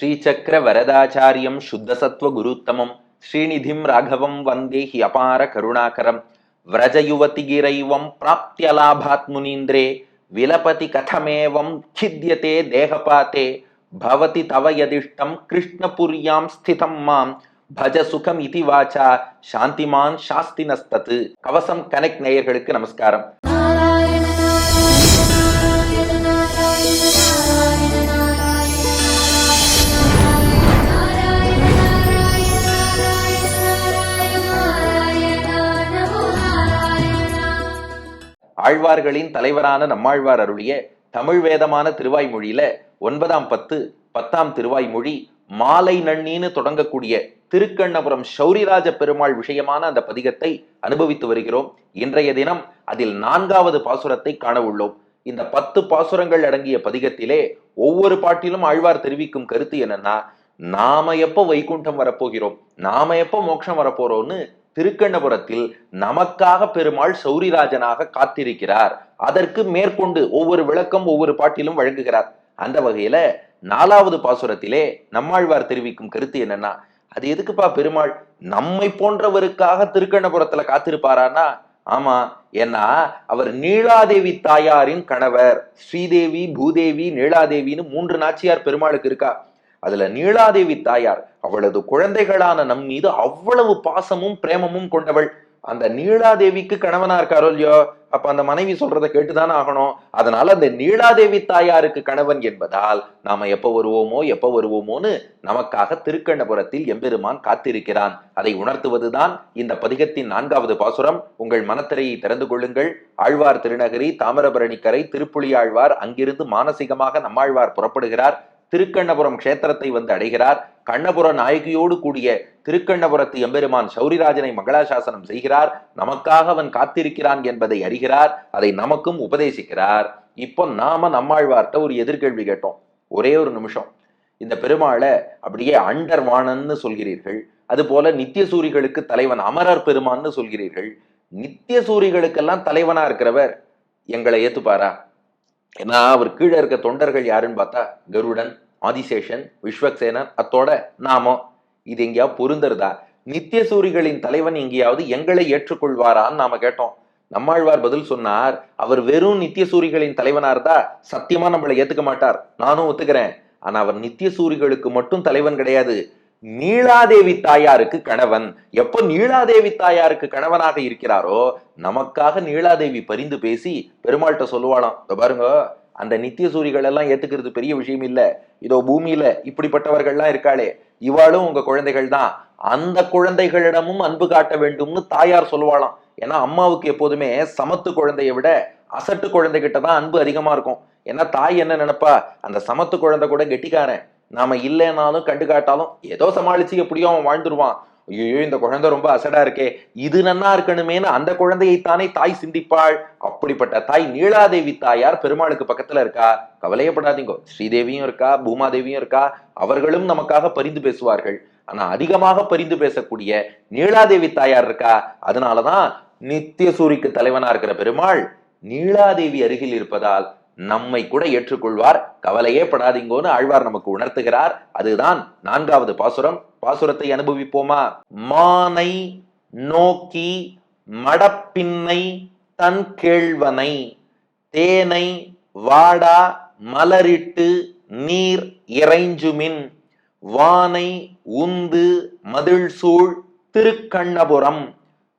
శ్రీచక్ర వరదాచార్యం శుద్ధసత్వ గురుత్తమం శ్రీనిధిం రాఘవం వందే హి అపార కరుణాకరం. వ్రజయువతిగిరైవం ప్రాప్త్యలాభాత్మునీంద్రే విలపతి కథమేవం ఖిద్యతే దేహపాతే భవతి తవ యదిష్టం కృష్ణపుర్యాం స్థితం మాం భజ సుఖம் இதி வாச்சா சாந்திமான் சாஸ்தினஸ்தத்து கவசம் கனெக்ட் நேயர்களுக்கு నమస్కారం. ஆழ்வார்களின் தலைவரான நம்மாழ்வார் அருளிய தமிழ் வேதமான திருவாய்மொழியில ஒன்பதாம் பத்து பத்தாம் திருவாய்மொழி மாலை நன்னின்னு தொடங்கக்கூடிய திருக்கண்ணபுரம் சௌரிராஜ பெருமாள் விஷயமான அந்த பதிகத்தை அனுபவித்து வருகிறோம். இன்றைய தினம் அதில் நான்காவது பாசுரத்தை காண உள்ளோம். இந்த பத்து பாசுரங்கள் அடங்கிய பதிகத்திலே ஒவ்வொரு பாட்டிலும் ஆழ்வார் தெரிவிக்கும் கருத்து என்னன்னா நாம எப்போ வைகுண்டம் வரப்போகிறோம் நாம எப்போ மோட்சம் வரப்போறோம்னு திருக்கண்ணபுரத்தில் நமக்காக பெருமாள் சௌரிராஜனாக காத்திருக்கிறார். அதற்கு மேற்கொண்டு ஒவ்வொரு விளக்கம் ஒவ்வொரு பாட்டிலும் வழங்குகிறார். அந்த வகையில நாலாவது பாசுரத்திலே நம்மாழ்வார் தெரிவிக்கும் கருத்து என்னன்னா அது எதுக்குப்பா பெருமாள் நம்மை போன்றவருக்காக திருக்கண்ணபுரத்துல காத்திருப்பாரானா ஆமா ஏன்னா அவர் நீலாதேவி தாயாரின் கணவர் ஸ்ரீதேவி பூதேவி நீலாதேவின்னு மூன்று நாச்சியார் பெருமாளுக்கு இருக்கா. அதுல நீலாதேவி தாயார் அவளது குழந்தைகளான நம் மீது அவ்வளவு பாசமும் பிரேமமும் கொண்டவள். அந்த நீலாதேவிக்கு கணவனா இருக்காரோ இல்லையோ? அப்ப அந்த மனைவி சொல்றதை கேட்டுதானே ஆகணும். அதனால அந்த நீலாதேவி தாயாருக்கு கணவன் என்பதால் நாம எப்ப வருவோமோ எப்ப வருவோமோன்னு நமக்காக திருக்கண்ணபுரத்தில் எம்பெருமான் காத்திருக்கிறான். அதை உணர்த்துவதுதான் இந்த பதிகத்தின் நான்காவது பாசுரம். உங்கள் மனத்திரையை திறந்து கொள்ளுங்கள். ஆழ்வார் திருநகரி தாமிரபரணிக்கரை திருப்புலியாழ்வார் அங்கிருந்து மானசீகமாக நம்மாழ்வார் புறப்படுகிறார். திருக்கண்ணபுரம் க்ஷேத்திரத்தை வந்து அடைகிறார். கண்ணபுர நாயகியோடு கூடிய திருக்கண்ணபுரத்து எம்பெருமான் சௌரிராஜனை மங்களாசாசனம் செய்கிறார். நமக்காக அவன் காத்திருக்கிறான் என்பதை அறிகிறார். அதை நமக்கும் உபதேசிக்கிறார். இப்போ நாம நம்மாழ்வார்த்த ஒரு எதிர்கேள்வி கேட்டோம். ஒரே ஒரு நிமிஷம். இந்த பெருமாளை அப்படியே அண்டர் வாணன்னு சொல்கிறீர்கள். அதுபோல நித்திய சூரிகளுக்கு தலைவன் அமரர் பெருமான்னு சொல்கிறீர்கள். நித்திய சூரிகளுக்கெல்லாம் தலைவனா இருக்கிறவர் எங்களை ஏத்துப்பாரா? ஏன்னா அவர் கீழே இருக்க தொண்டர்கள் யாருன்னு பார்த்தா கருடன் ஆதிசேஷன் விஸ்வக்சேனன் அத்தோட நாமோ இது எங்கேயாவது பொருந்தருதா நித்திய சூரிகளின் தலைவன் எங்கேயாவது எங்களை ஏற்றுக்கொள்வாரான்னு நாம கேட்டோம். நம்மாழ்வார் பதில் சொன்னார் அவர் வெறும் நித்திய சூரிகளின் தலைவனா இருந்தா சத்தியமா நம்மளை ஏத்துக்க மாட்டார். நானும் ஒத்துக்கிறேன். ஆனா அவர் நித்திய சூரிகளுக்கு மட்டும் தலைவன் கிடையாது. நீலாதேவி தாயாருக்கு கணவன். எப்போ நீலாதேவி தாயாருக்கு கணவனாக இருக்கிறாரோ நமக்காக நீலாதேவி பரிந்து பேசி பெருமாள்கிட்ட சொல்லுவாளாம். "இதோ பாருங்க அந்த நித்திய சூரிகள் எல்லாம் ஏத்துக்கிறது பெரிய விஷயம் இல்ல இதோ பூமியில இப்படிப்பட்டவர்கள்லாம் இருக்காளே இவாளும் உங்க குழந்தைகள் தான். அந்த குழந்தைகளிடமும் அன்பு காட்ட வேண்டும்னு தாயார் சொல்லுவாளாம். ஏன்னா அம்மாவுக்கு எப்போதுமே சமத்து குழந்தையை விட அசட்டு குழந்தைகிட்ட தான் அன்பு அதிகமா இருக்கும். ஏன்னா தாய் என்ன நினைப்பா? அந்த சமத்து குழந்தை கூட கெட்டிக்காரன். நாம இல்லைனாலும் கண்டு காட்டாலும் ஏதோ சமாளிச்சு எப்படியோ அவன் வாழ்ந்துருவான். ஐயோ இந்த குழந்தை ரொம்ப அசடா இருக்கே. இது நன்னா இருக்கணுமேனு அந்த குழந்தையைத்தானே தாய் சிந்திப்பாள். அப்படிப்பட்ட தாய் நீலாதேவி தாயார் பெருமாளுக்கு பக்கத்துல இருக்கா? கவலையப்படாதீங்க. ஸ்ரீதேவியும் இருக்கா பூமாதேவியும் இருக்கா. அவர்களும் நமக்காக பரிந்து பேசுவார்கள். ஆனா அதிகமாக பரிந்து பேசக்கூடிய நீலாதேவி தாயார் இருக்கா? அதனாலதான் நித்திய சூரிக்கு தலைவனா இருக்கிற பெருமாள் நீலாதேவி அருகில் இருப்பதால் நம்மை கூட ஏற்றுக்கொள்வார். கவலையே படாதீங்கோன்னு ஆழ்வார் நமக்கு உணர்த்துகிறார். அதுதான் நான்காவது பாசுரம். பாசுரத்தை அனுபவிப்போமா? மானை நோக்கி மடப்பின்னை தன் கேழ்வனை தேனை வாடா மலரிட்டு நீர் இறைஞ்சுமின் வானை உந்து மதில் சூழ் திருக்கண்ணபுரம்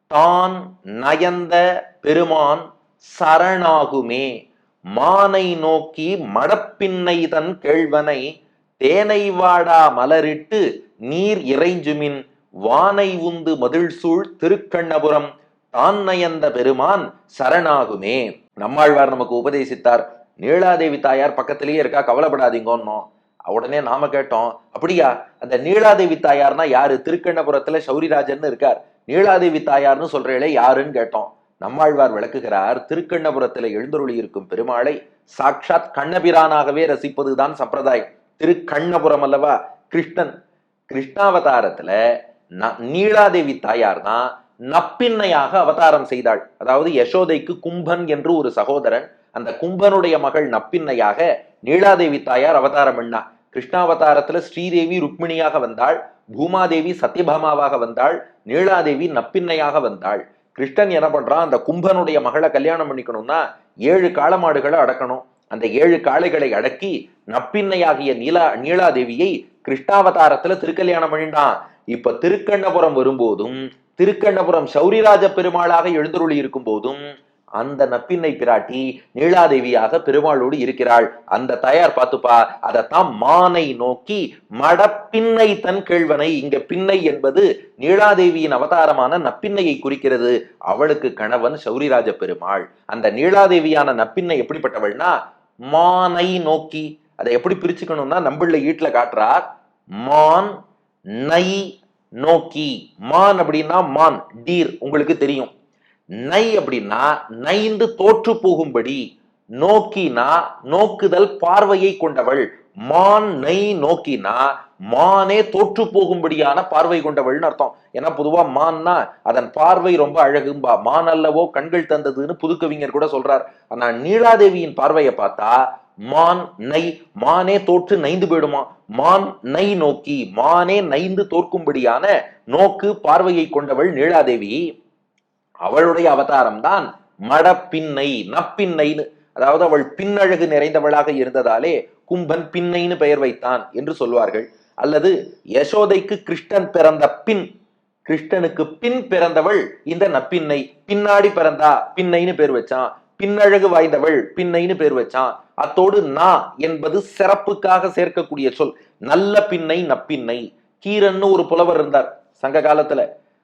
தான் நயந்த பெருமான் சரணாகுமே. மானை நோக்கி மடப்பின்னை தன் கேழ்வனை தேனை வாடா மலரிட்டு நீர் இறைஞ்சுமின் வானை உந்து மதில் சூழ் திருக்கண்ணபுரம் தான் நயந்த பெருமான் சரணாகுமே. நம்மாழ்வார் நமக்கு உபதேசித்தார் நீலாதேவி தாயார் பக்கத்திலேயே இருக்கா கவலைப்படாதீங்கன்னோம் உடனே நாம கேட்டோம் அப்படியா அந்த நீலாதேவி தாயார்னா யாரு? திருக்கண்ணபுரத்துல சௌரிராஜன் இருக்கார். நீலாதேவி தாயார்னு சொல்றேளே யாருன்னு கேட்டோம். நம்மாழ்வார் விளக்குகிறார் திருக்கண்ணபுரத்துல எழுந்தருளி இருக்கும் பெருமாளை சாட்சாத் கண்ணபிரானாகவே ரசிப்பதுதான் சம்பிரதாயம். திருக்கண்ணபுரம் அல்லவா? கிருஷ்ணன். கிருஷ்ணாவதாரத்துல ந- நீலாதேவி தாயார் தான் நப்பின்னையாக அவதாரம் செய்தாள். அதாவது யசோதைக்கு கும்பன் என்று ஒரு சகோதரன் அந்த கும்பனுடைய மகள் நப்பின்னையாக நீலாதேவி தாயார் அவதாரம் பண்ணா கிருஷ்ணாவதாரத்துல ஸ்ரீதேவி ருக்மிணியாக வந்தாள் பூமாதேவி சத்யபாமாவாக வந்தாள் நீலாதேவி நப்பின்னையாக வந்தாள். கிருஷ்ணன் என்ன பண்றான்? அந்த கும்பனுடைய மகளை கல்யாணம் பண்ணிக்கணும்னா ஏழு காளமாடுகளை அடக்கணும். அந்த ஏழு காளைகளை அடக்கி நப்பின்னையாகிய நீலா நீலாதேவியை கிருஷ்ணாவதாரத்துல திருக்கல்யாணம் பண்ணிட்டான். இப்ப திருக்கண்ணபுரம் வரும்போதும் திருக்கண்ணபுரம் சௌரிராஜ பெருமாளாக எழுந்தருளி இருக்கும் போதும் அந்த நப்பின்னை பிராட்டி நீலாதேவியாக பெருமாளோடு இருக்கிறாள். அந்த தயார் பார்த்துப்பா அதைத்தான் மானை நோக்கி மடப்பின்னை தன் கேழ்வனை இங்க பின்னை என்பது நீலாதேவியின் அவதாரமான நப்பின்னையை குறிக்கிறது. அவளுக்கு கணவன் சௌரிராஜ பெருமாள். அந்த நீலாதேவியான நப்பின்னை எப்படிப்பட்டவள்னா மானை நோக்கி. அதை எப்படி பிரிச்சுக்கணும்னா நம்மள ஈட்டுல காட்டுறார் மான் நை நோக்கி. மான் அப்படின்னா மான் டீர் உங்களுக்கு தெரியும். நை அப்படின்னா நைந்து தோற்று போகும்படி நோக்கினா நோக்குதல் பார்வையை கொண்டவள். மான் நை நோக்கினா மானே தோற்று போகும்படியான பார்வை கொண்டவள்னு அர்த்தம். ஏன்னா பொதுவா மான்னா அதன் பார்வை ரொம்ப அழகும்பா. மான் அல்லவோ கண்கள் தந்ததுன்னு புதுக்கவிஞர் கூட சொல்றார். ஆனா நீலாதேவியின் பார்வையை பார்த்தா மான் நை மானே தோற்று நைந்து போயிடுமா? மான் நை நோக்கி மானே நைந்து தோற்கும்படியான நோக்கு பார்வையை கொண்டவள் நீலாதேவி. அவளுடைய அவதாரம் தான் மடப்பின்னை நப்பின்னைன்னு. அதாவது அவள் பின்னழகு நிறைந்தவளாக இருந்ததாலே கும்பன் பின்னைன்னு பெயர் வைத்தான் என்று சொல்வார்கள். அல்லது யசோதைக்கு கிருஷ்ணன் பிறந்த பின் கிருஷ்ணனுக்கு பின் பிறந்தவள் இந்த நப்பின்னை. பின்னாடி பிறந்தா பின்னைன்னு பேர் வச்சான். பின்னழகு வாய்ந்தவள் பின்னைன்னு பேர் வச்சான். அத்தோடு நா என்பது சிறப்புக்காக சேர்க்கக்கூடிய சொல். நல்ல பின்னை நப்பின்னை. கீரன்னு ஒரு புலவர் இருந்தார் சங்க காலத்துல.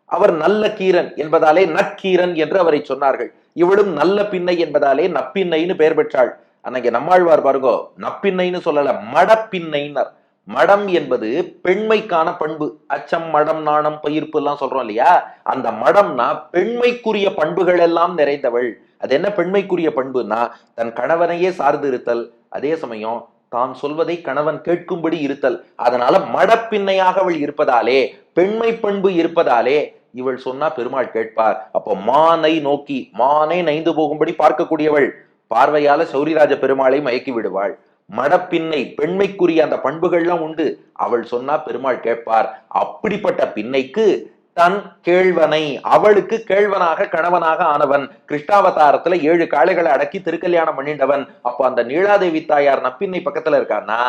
அவர் நல்ல கீரன் என்பதாலே நக்கீரன் என்று அவரை சொன்னார்கள். இவளும் நல்ல பின்னை என்பதாலே நப்பின்னைன்னு பெயர் பெற்றாள். அன்னைக்கு நம்மாழ்வார் பாருங்கோ நப்பின்னைன்னு சொல்லல மடப்பின்னைனர் மடம் என்பது பெண்மைக்கான பண்பு. அச்சம் மடம் நாணம் பயிர்ப்பு எல்லாம் சொல்றோம் இல்லையா? அந்த மடம்னா பெண்மைக்குரிய பண்புகள் எல்லாம் நிறைந்தவள். அது என்ன பெண்மைக்குரிய பண்புனா தன் கணவனையே சார்ந்து இருத்தல். அதே சமயம் தான் சொல்வதை கணவன் கேட்கும்படி இருத்தல். அதனால மடப்பின்னையாக அவள் இருப்பதாலே பெண்மை பண்பு இருப்பதாலே இவள் சொன்னா பெருமாள் கேட்பார். அப்போ மானை நோக்கி மானை நைந்து போகும்படி பார்க்கக்கூடியவள். பார்வையால சௌரிராஜ பெருமாளை மயக்கி விடுவாள். மடப்பின்னை பெண்மைக்குரிய அந்த பண்புகள்லாம் உண்டு. அவள் சொன்னா பெருமாள் கேட்பார். அப்படிப்பட்ட பின்னைக்கு தன் கேழ்வனை அவளுக்கு கேழ்வனாக கணவனாக ஆனவன் கிருஷ்ணாவதாரத்துல ஏழு காளைகளை அடக்கி திருக்கல்யாணம் பண்ணிண்டவன் அப்போ அந்த நீலாதேவி தாயார் நப்பின்னை பக்கத்துல இருக்கான்னா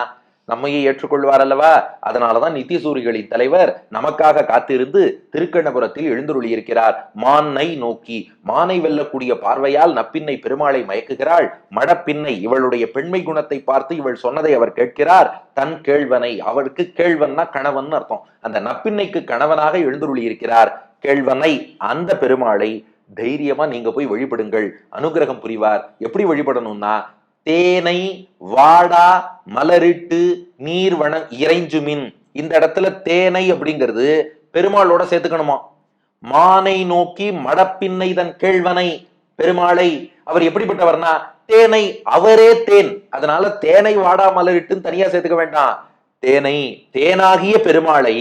நம்மையே ஏற்றுக்கொள்வார் அல்லவா? அதனாலதான் நித்தியசூரிகளின் தலைவர் நமக்காக காத்திருந்து திருக்கண்ணபுரத்தில் எழுந்துருளி இருக்கிறார் மானை நோக்கி மானை வெல்லக்கூடிய பார்வையால் நப்பின்னை பெருமாளை மயக்குகிறாள். மடப்பின்னை இவளுடைய பெண்மை குணத்தை பார்த்து இவள் சொன்னதை அவர் கேட்கிறார். தன் கேழ்வனை அவருக்கு கேழ்வன்னா கணவன் அர்த்தம். அந்த நப்பின்னைக்கு கணவனாக எழுந்துருளியிருக்கிறார். கேழ்வனை அந்த பெருமாளை தைரியமா நீங்க போய் வழிபடுங்கள். அனுகிரகம் புரிவார். எப்படி வழிபடணும்னா தேனை வாடா மலரிட்டு நீர் வன இறைஞ்சுமின். இந்த இடத்துல தேனை அப்படிங்கிறது பெருமாளோட சேர்த்துக்கணுமா? மானை நோக்கி மடப்பின்னை தன் கேழ்வனை பெருமாளை அவர் எப்படிப்பட்டவர்னா தேனை அவரே தேன். அதனால தேனை வாடா மலரிட்டுன்னு தனியா சேர்த்துக்க வேண்டாம். தேனை தேனாகிய பெருமாளை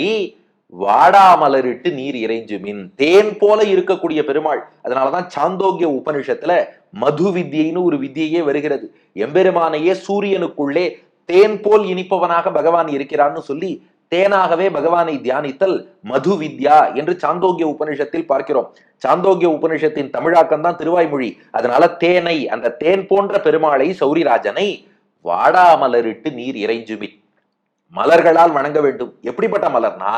வாடாமலரிட்டு நீர் இறைஞ்சு மின். தேன் போல இருக்கக்கூடிய பெருமாள். அதனாலதான் சாந்தோக்கிய உபனிஷத்துல மது வித்யைன்னு ஒரு வித்தியையே வருகிறது. எம்பெருமானையே சூரியனுக்குள்ளே தேன் போல் இனிப்பவனாக பகவான் இருக்கிறான்னு சொல்லி தேனாகவே பகவானை தியானித்தல் மது வித்யா என்று சாந்தோக்கிய உபனிஷத்தில் பார்க்கிறோம். சாந்தோக்கிய உபனிஷத்தின் தமிழாக்கம் தான் திருவாய்மொழி. அதனால தேனை அந்த தேன் போன்ற பெருமாளை சௌரிராஜனை வாடாமலரிட்டு நீர் இறைஞ்சுமின் மலர்களால் வணங்க வேண்டும். எப்படிப்பட்ட மலர்னா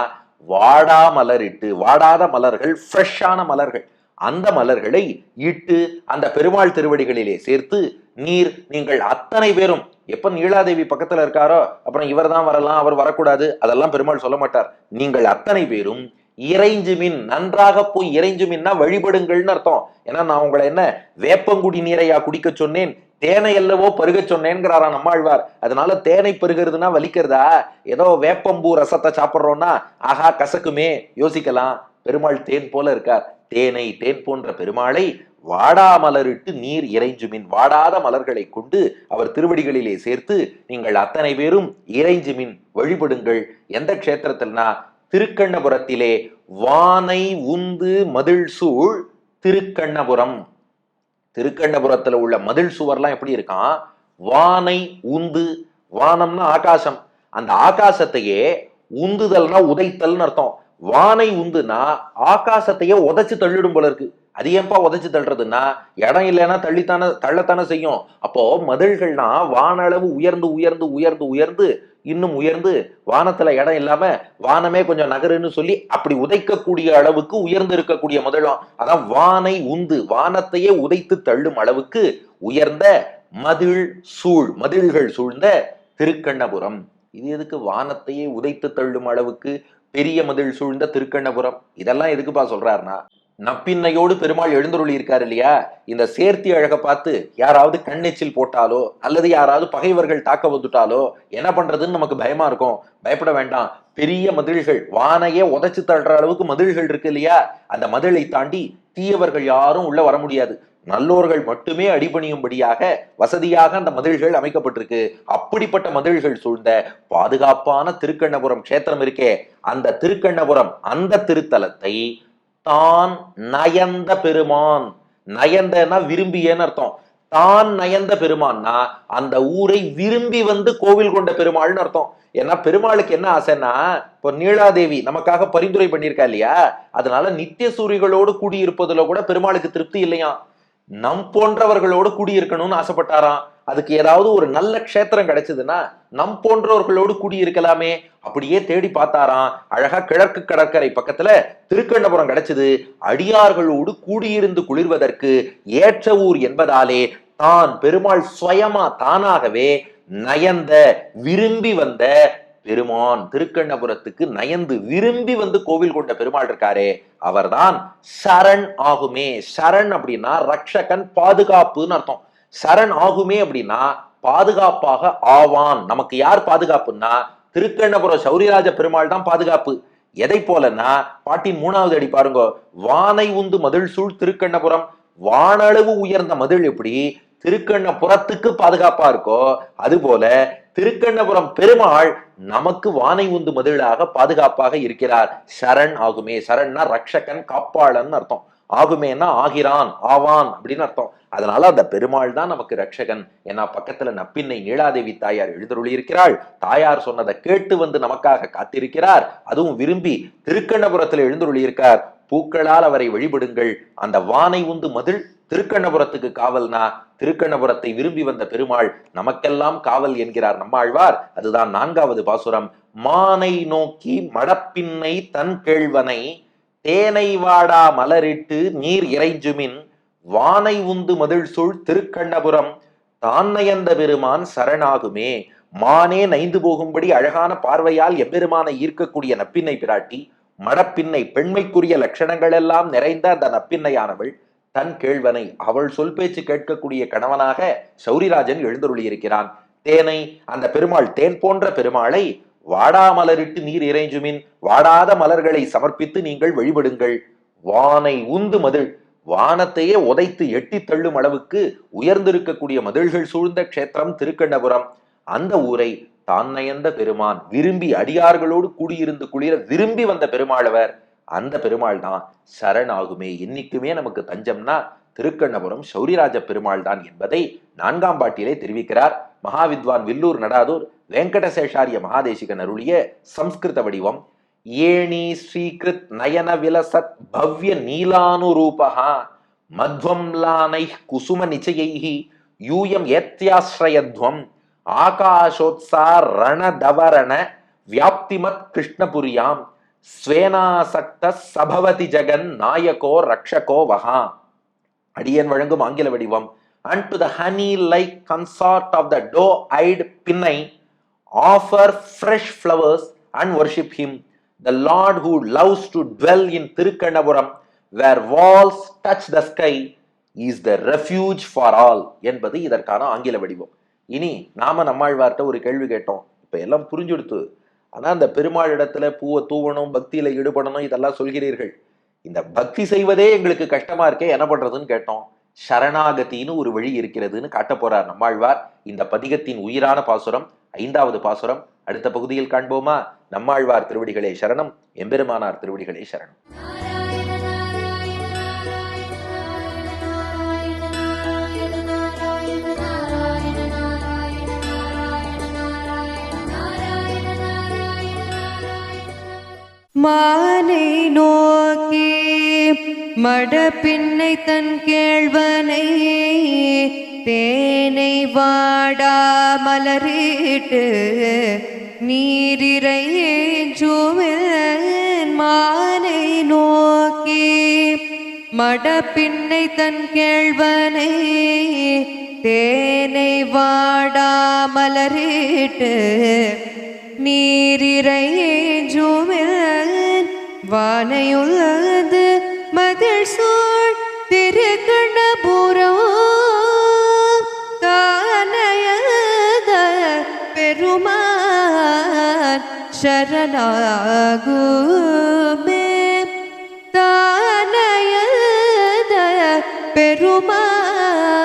வாடா மலரிட்டு வாடாத மலர்கள் ஃப்ரெஷ்ஷான மலர்கள். அந்த மலர்களை இட்டு அந்த பெருமாள் திருவடிகளிலே சேர்த்து நீர் நீங்கள் அத்தனை பேரும் எப்ப நீலாதேவி பக்கத்துல இருக்காரோ அப்புறம் இவர் தான் வரலாம் அவர் வரக்கூடாது அதெல்லாம் பெருமாள் சொல்ல மாட்டார். நீங்கள் அத்தனை பேரும் இறைஞ்சு மின் நன்றாக போய் இறைஞ்சு மின்னா வழிபடுங்கள்னு அர்த்தம். ஏன்னா நான் உங்களை என்ன வேப்பங்குடி நீரையா குடிக்க சொன்னேன் தேனை அல்லவோ பருக சொன்னேங்கிறாரா நம்மாழ்வார். அதனால தேனை பருகிறதுனா வலிக்கிறதா? ஏதோ வேப்பம்பூ ரசத்தை சாப்பிட்றோம்னா ஆஹா கசக்குமே யோசிக்கலாம். பெருமாள் தேன் போல இருக்கார். தேனை தேன் போன்ற பெருமாளை வாடா மலரிட்டு நீர் இறைஞ்சுமின் வாடாத மலர்களை கொண்டு அவர் திருவடிகளிலே சேர்த்து நீங்கள் அத்தனை பேரும் இறைஞ்சுமின் வழிபடுங்கள். எந்த க்ஷேத்திரத்தில்னா திருக்கண்ணபுரத்திலே வானை உந்து மதில் சூழ் திருக்கண்ணபுரம். திருக்கண்ணபுரத்துல உள்ள மதில் சுவர்லாம் எப்படி இருக்கான்? வானை உந்து வானம்னா ஆகாசம். அந்த ஆகாசத்தையே உந்துதல்னா உதைத்தல்னு அர்த்தம். வானை உந்துனா ஆகாசத்தையே உதைச்சு தள்ளிடும் போல இருக்கு. அது ஏன்பா உதைச்சு தள்ளுறதுன்னா இடம் இல்லைன்னா தள்ளித்தானே தள்ளத்தானே செய்யும். அப்போ மதில்கள்னா வானளவு உயர்ந்து உயர்ந்து உயர்ந்து உயர்ந்து இன்னும் உயர்ந்து வானத்துல இடம் இல்லாம வானமே கொஞ்சம் நகருன்னு சொல்லி அப்படி உதைக்கக்கூடிய அளவுக்கு உயர்ந்து இருக்கக்கூடிய முதலாம் அதான் வானை உந்து வானத்தையே உதைத்து தள்ளும் அளவுக்கு உயர்ந்த மதில் சூழ் மதில்கள் சூழ்ந்த திருக்கண்ணபுரம். இது எதுக்கு? வானத்தையே உதைத்து தள்ளும் அளவுக்கு பெரிய மதில் சூழ்ந்த திருக்கண்ணபுரம். இதெல்லாம் எதுக்குப்பா சொல்றாருன்னா நப்பின்னையோடு பெருமாள் எழுந்தருளி இருக்கார் இல்லையா? இந்த சேர்த்தி அழகை பார்த்து யாராவது கண்ணெச்சில் போட்டாலோ அல்லது யாராவது பகைவர்கள் தாக்க வந்துட்டாலோ என்ன பண்றதுன்னு நமக்கு பயமா இருக்கும். பயப்பட வேண்டாம். பெரிய மதில்கள் வானையே உதச்சு தள்ளுற அளவுக்கு மதில்கள் இருக்கு இல்லையா? அந்த மதிலை தாண்டி தீயவர்கள் யாரும் உள்ள வர முடியாது. நல்லோர்கள் மட்டுமே அடிபணியும்படியாக வசதியாக அந்த மதில்கள் அமைக்கப்பட்டிருக்கு. அப்படிப்பட்ட மதில்கள் சூழ்ந்த பாதுகாப்பான திருக்கண்ணபுரம் கஷேத்திரம் இருக்கே. அந்த திருக்கண்ணபுரம் அந்த திருத்தலத்தை தான் நயந்த பெருமான். நயந்தனா விரும்பியன்னு அர்த்தம். தான் நயந்த பெருமான்னா அந்த ஊரை விரும்பி வந்து கோவில் கொண்ட பெருமாள்னு அர்த்தம். ஏன்னா பெருமாளுக்கு என்ன ஆசைன்னா இப்போ நீலாதேவி நமக்காக பரிந்துரை பண்ணியிருக்கா இல்லையா? அதனால நித்திய சூரிகளோடு கூடியிருப்பதுல கூட பெருமாளுக்கு திருப்தி இல்லையா நம் போன்றவர்களோடு கூடியிருக்கணும்னு ஆசைப்பட்டாராம். அதுக்கு ஏதாவது ஒரு நல்ல க்ஷேத்திரம் கிடைச்சதுன்னா நம் போன்றவர்களோடு கூடியிருக்கலாமே அப்படியே தேடி பார்த்தாராம். அழகா கிழக்கு கடற்கரை பக்கத்துல திருக்கண்டபுரம் கிடைச்சது. அடியார்களோடு கூடியிருந்து குளிர்வதற்கு ஏற்ற ஊர் என்பதாலே தான் பெருமாள் சுயமா தானாகவே நயந்த விரும்பி வந்த பெருமான் திருக்கண்ணபுரத்துக்கு நயந்து விரும்பி வந்து கோவில் கொண்ட பெருமாள் இருக்காரே அவர்தான் சரண் ஆகுமே. சரண் அப்படின்னா ரக்ஷகன் பாதுகாப்புன்னு அர்த்தம். சரண் ஆகுமே அப்படின்னா பாதுகாப்பாக ஆவான். நமக்கு யார் பாதுகாப்புன்னா? திருக்கண்ணபுரம் சௌரியராஜ பெருமாள் தான் பாதுகாப்பு. எதை போலன்னா பாட்டின் மூணாவது அடி பாருங்க வானை உந்து மதில் சூழ் திருக்கண்ணபுரம். வானளவு உயர்ந்த மதில் எப்படி? திருக்கண்ணபுரத்துக்கு பாதுகாப்பா இருக்கோ அதுபோல திருக்கண்ணபுரம் பெருமாள் நமக்கு வானை உந்து மதிலாக பாதுகாப்பாக இருக்கிறார். சரண் ஆகுமே. சரண்னா ரக்ஷகன் காப்பாளன் அர்த்தம். ஆகுமேனா ஆகிறான் ஆவான் அப்படின்னு அர்த்தம். அதனால அந்த பெருமாள் தான் நமக்கு ரட்சகன் ஏன்னா பக்கத்துல நப்பின்னை நீலாதேவி தாயார் எழுதருளி இருக்கிறாள் தாயார் சொன்னதை கேட்டு வந்து நமக்காக காத்திருக்கிறார். அதுவும் விரும்பி திருக்கண்ணபுரத்துல எழுந்தருளி இருக்கார் பூக்களால் அவரை வழிபடுங்கள். அந்த வானை உந்து மதில் திருக்கண்ணபுரத்துக்கு காவல்னா திருக்கண்ணபுரத்தை விரும்பி வந்த பெருமாள் நமக்கெல்லாம் காவல் என்கிறார். நம்மாழ்வார் அதுதான் நான்காவது பாசுரம். மானை நோக்கி மடப்பின்னை தன் கேழ்வனை தேனை வாடா மலரிட்டு நீர் இறைஞ்சுமின் வானை உந்து மதில் சூழ் திருக்கண்ணபுரம் தான்னையந்த பெருமான் சரணாகுமே. மானே நைந்து போகும்படி அழகான பார்வையால் எம்பெருமானை ஈர்க்கக்கூடிய நப்பின்னை பிராட்டி மடப்பின்னை பெண்மைக்குரிய லட்சணங்கள் எல்லாம் நிறைந்த அந்த நப்பின்னையானவள் தன் கேழ்வனை அவள் சொல் பேச்சு கேட்கக்கூடிய கணவனாக சௌரிராஜன் எழுந்தருளியிருக்கிறான். தேனை அந்த பெருமாள் தேன் போன்ற பெருமாளை வாடா மலரிட்டு நீர் இறைஞ்சுமின் வாடாத மலர்களை சமர்ப்பித்து நீங்கள் வழிபடுங்கள். வானை உந்து மதில் வானத்தையே உதைத்து எட்டி தள்ளும் அளவுக்கு உயர்ந்திருக்கக்கூடிய மதில்கள் சூழ்ந்த க்ஷேத்திரம் திருக்கண்ணபுரம். அந்த ஊரை தான் நயந்த பெருமான் விரும்பி அடியார்களோடு கூடியிருந்து குளிர விரும்பி வந்த பெருமாளவர் அந்த பெருமாள் தான் சரணாகுமே. இன்னைக்குமே நமக்கு தஞ்சம்னா திருக்கண்ணபுரம் சௌரிராஜ பெருமாள் தான் என்பதை நான்காம் பாட்டிலே தெரிவிக்கிறார். மகாவித்வான் வில்லூர் நடாதூர் வெங்கடசேஷாரிய மகாதேசிகன் அருளிய சம்ஸ்கிருத வடிவம். ஏணி ஸ்ரீகிருத் நயன விலசத் பவ்ய நீலானுரூபா மத்வம்லானை குசும நிச்சயைஹி யூயம் ஏத்யாஸ்ரயத்வம் ஆகாஷோத்சா ரணதவரண வியாப்திமத் கிருஷ்ணபுரியாம். ஸ்வேனாசக்த சபவதி ஜெகன் நாயகோ ரக்ஷகோ வஹா. அடியன் வழங்கும் ஆங்கில வடிவம். And to the honey like consort of the doe eyed Pinnai offer fresh flowers and worship him the lord who loves to dwell in Thirukkannapuram where walls touch the sky is the refuge for all என்பது இதற்கான ஆங்கில வடிவம். இனி நாம நம்மாழ்வார்கிட்ட ஒரு கேள்வி கேட்டோம். இப்போ எல்லாம் புரிஞ்சுடுத்து. ஆனா அந்த பெருமாள் இடத்துல பூவை தூவணும் பக்தியில ஈடுபடணும் இதெல்லாம் சொல்கிறீர்கள். இந்த பக்தி செய்வதே எங்களுக்கு கஷ்டமா இருக்கே என்ன பண்றதுன்னு கேட்டோம். சரணாகத்தின்னு ஒரு வழி இருக்கிறதுன்னு காட்ட போறார் நம்மாழ்வார். இந்த பதிகத்தின் உயிரான பாசுரம் ஐந்தாவது பாசுரம். அடுத்த பகுதியில் காண்போமா? நம்மாழ்வார் திருவடிகளே சரணம் எம்பெருமானார் திருவடிகளே சரணம். மாலை நோக்கி மடப்பின்னை தன் கேழ்வனை தேனை வாடா மலரிட்டு நீரிரையேஞ்சுவேன் மாலை நோக்கி மடப்பின்னை தன் கேழ்வனை தேனை வாடா மலரிட்டு நீரிரையேஞ்சுவேன் வானையுள்ளது மதில் சூழ் திருக்கணபுரம் தானையத பெருமான் சரணாகுமே. தானையத பெருமான்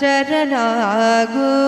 சரணாகுமே.